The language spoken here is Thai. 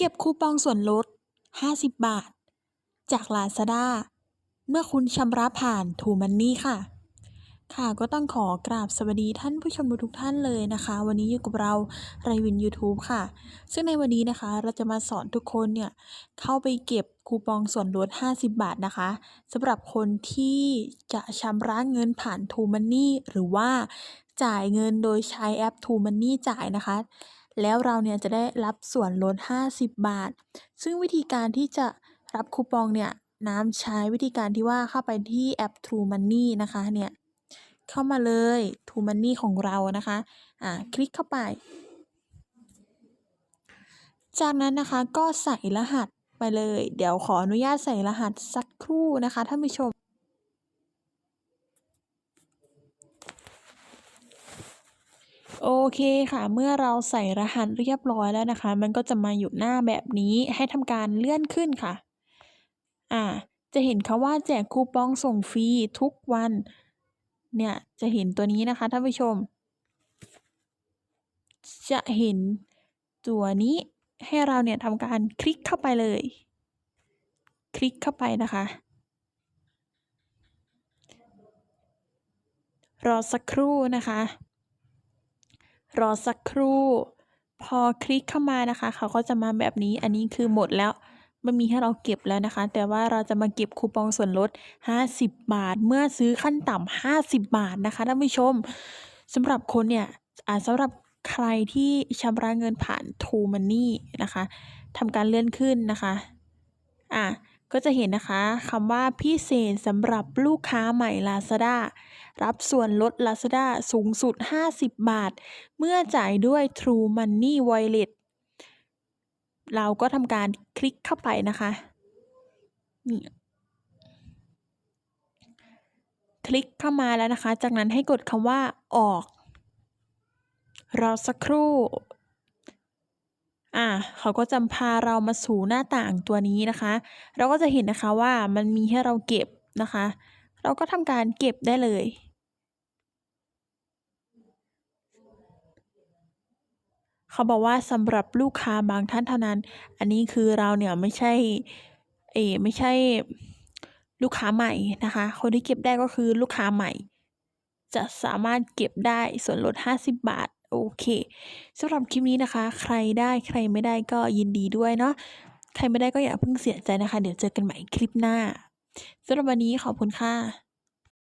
เก็บคูปองส่วนลด 50 บาท จาก Lazada เมื่อคุณชำระผ่าน True Money ค่ะ ค่ะก็ต้องขอกราบสวัสดีท่านผู้ชมทุกท่านเลยนะคะ วันนี้อยู่กับเราไรวินยูทูบค่ะ ซึ่งในวันนี้นะคะเราจะมาสอนทุกคนเนี่ย เข้าไปเก็บคูปองส่วนลด 50 บาทนะคะสำหรับคนที่จะชำระเงินผ่าน True Money หรือว่าจ่ายเงินโดยใช้แอป True Money จ่ายนะคะ แล้วเราเนี่ยจะได้รับส่วนลด 50 บาท ซึ่งวิธีการที่จะรับคูปองเนี่ยน้ำใช้วิธีการที่ว่าเข้าไปที่แอป True Money นะคะเนี่ยเข้ามาเลย True Money ของเรานะคะอ่าคลิกเข้าไป จากนั้นนะคะก็ใส่รหัสไปเลย เดี๋ยวขออนุญาตใส่รหัสสักครู่นะคะท่านผู้ชม โอเคค่ะ เมื่อเราใส่รหัสเรียบร้อยแล้วนะคะ มันก็จะมาอยู่หน้าแบบนี้ให้ทำการเลื่อนขึ้นค่ะ อ่า จะเห็นคำว่าแจกคูปองส่งฟรีทุกวัน เนี่ย จะเห็นตัวนี้นะคะท่านผู้ชม จะเห็นตัวนี้ให้เราเนี่ยทำการคลิกเข้าไปเลย คลิกเข้าไปนะคะรอสักครู่นะคะ รอสักครู่ พอคลิกเข้ามานะคะ เขาก็จะมาแบบนี้ อันนี้คือหมดแล้วไม่มีให้เราเก็บแล้วนะคะ แต่ว่าเราจะมาเก็บคูปองส่วนลด 50 บาท เมื่อซื้อขั้นต่ำ50 บาทนะคะท่านผู้ชมสำหรับคนเนี่ยอาสำหรับใครที่ชำระเงินผ่าน True Money นะคะทำการเลื่อนขึ้นนะคะ อะ ก็จะเห็นนะคะคำว่าพิเศษสำหรับลูกค้าใหม่ Lazada รับส่วนลด Lazada สูงสุด 50 บาท เมื่อจ่ายด้วย True Money Wallet เราก็ทำการคลิกเข้าไปนะคะคลิกเข้ามาแล้วนะคะ จากนั้นให้กดคำว่าออก รอสักครู่ อ่าเขาก็จะพาเรามาสู่หน้าต่างตัวนี้นะคะ เราก็จะเห็นนะคะว่า มันมีให้เราเก็บนะคะ เราก็ทำการเก็บได้เลย เขาบอกว่าสำหรับลูกค้าบางท่านเท่านั้น อันนี้คือเราเนี่ยไม่ใช่ เอไม่ใช่ลูกค้าใหม่นะคะ คนที่เก็บได้ก็คือลูกค้าใหม่ จะสามารถเก็บได้ส่วนลด 50 บาท โอเคสำหรับคลิปนี้นะคะ ใครได้ใครไม่ได้ก็ยินดีด้วยเนาะใครไม่ได้ก็อย่าเพิ่งเสียใจนะคะ เดี๋ยวเจอกันใหม่คลิปหน้าสำหรับวันนี้ขอบคุณค่ะ